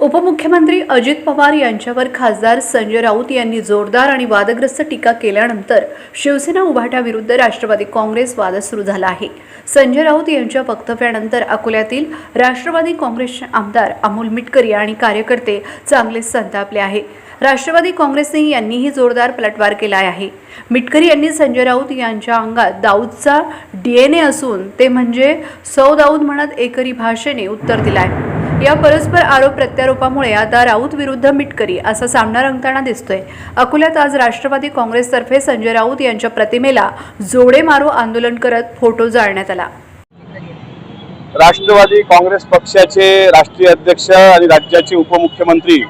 उपमुख्यमंत्री अजित पवार यांच्यावर खासदार संजय राऊत यांनी जोरदार आणि वादग्रस्त टीका केल्यानंतर शिवसेना उभाट्याविरुद्ध राष्ट्रवादी काँग्रेस वाद सुरू झाला आहे. संजय राऊत यांच्या वक्तव्यानंतर अकोल्यातील राष्ट्रवादी काँग्रेसचे आमदार अमोल मिटकरी आणि कार्यकर्ते चांगले संतापले आहे राष्ट्रवादी काँग्रेसने यांनीही जोरदार पलटवार केला आहे. मिटकरी यांनी संजय राऊत यांच्या अंगात दाऊदचा डीएनए असून ते म्हणजे सौ दाऊद म्हणत एकरी भाषेने उत्तर दिलाय. या परस्पर आरोप प्रत्यारोपामुळे आता राऊत विरुद्ध मिटकरी असा सामना रंगताना दिसतोय. अकोल्यात आज राष्ट्रवादी काँग्रेसतर्फे संजय राऊत यांच्या प्रतिमेला जोडे मारो आंदोलन करत फोटो जाळण्यात आला. राष्ट्रवादी काँग्रेस पक्षाचे राष्ट्रीय अध्यक्ष आणि राज्याचे उपमुख्यमंत्री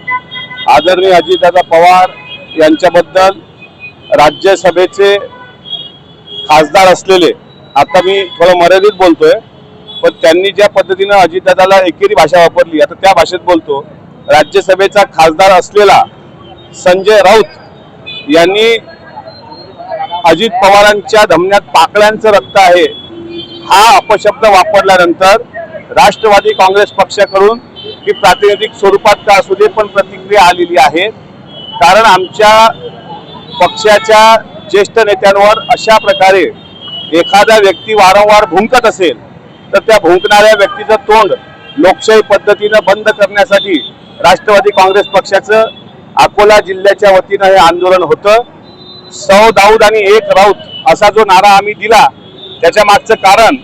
आदरणीय अजितदादा पवार यांच्याबद्दल राज्यसभेचे खासदार असलेले आता मी थोडं मर्यादित बोलतोय पण त्यांनी ज्या पद्धतीनं अजितदादाला एकेरी भाषा वापरली आता त्या भाषेत बोलतो राज्यसभेचा खासदार असलेला संजय राऊत यांनी अजित पवारांच्या धमन्यात पाकळ्यांचं रक्त आहे हा अपशब्द वापरल्यानंतर राष्ट्रवादी काँग्रेस पक्षाकडून ही प्रातिनिधिक स्वरूपात का असू दे पण प्रतिक्रिया आलेली आहे. कारण आमच्या पक्षाच्या ज्येष्ठ नेत्यांवर अशा प्रकारे एखादा व्यक्ती वारंवार भुंकत असेल तर त्या भुंकणाऱ्या व्यक्तीचं तोंड लोकशाही पद्धतीनं बंद करण्यासाठी राष्ट्रवादी काँग्रेस पक्षाचं अकोला जिल्ह्याच्या वतीनं हे आंदोलन होतं. सौ दाऊद आणि एक राऊत असा जो नारा आम्ही दिला त्याच्या मागचं कारण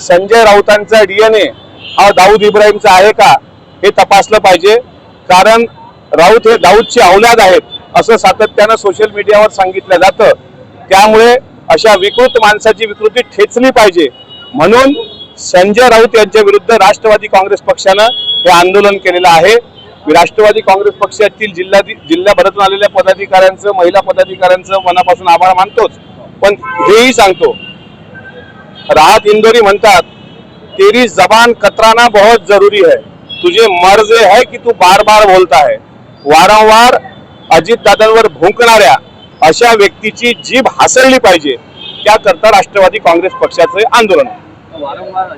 संजय राऊतांचा डीएनए हा दाऊद इब्राहिमचा आहे का? हे तपासलं पाहिजे. कारण राऊत हे दाऊदची औलाद आहेत असं सातत्यानं सोशल मीडियावर सांगितलं जातं. त्यामुळे अशा विकृत माणसाची विकृती ठेचली पाहिजे. म्हणून संजय राऊत यांच्या विरुद्ध राष्ट्रवादी काँग्रेस पक्षानं हे आंदोलन केलेलं आहे. राष्ट्रवादी काँग्रेस पक्षातील जिल्हा जिल्ह्याभरातून आलेल्या पदाधिकाऱ्यांचं महिला पदाधिकाऱ्यांचं मनापासून आभार मानतोच. पण हेही सांगतो राहत इंदोरी म्हणतात तेरी जबान कतराना बहुत जरुरी है. तुझे मर्ज है की तू बार बार बोलता है वारंवार अजित दादांवर भुंकणाऱ्या अशा व्यक्तीची जीभ हासळली पाहिजे त्याकरता राष्ट्रवादी काँग्रेस पक्षाचे आंदोलन. वारंवार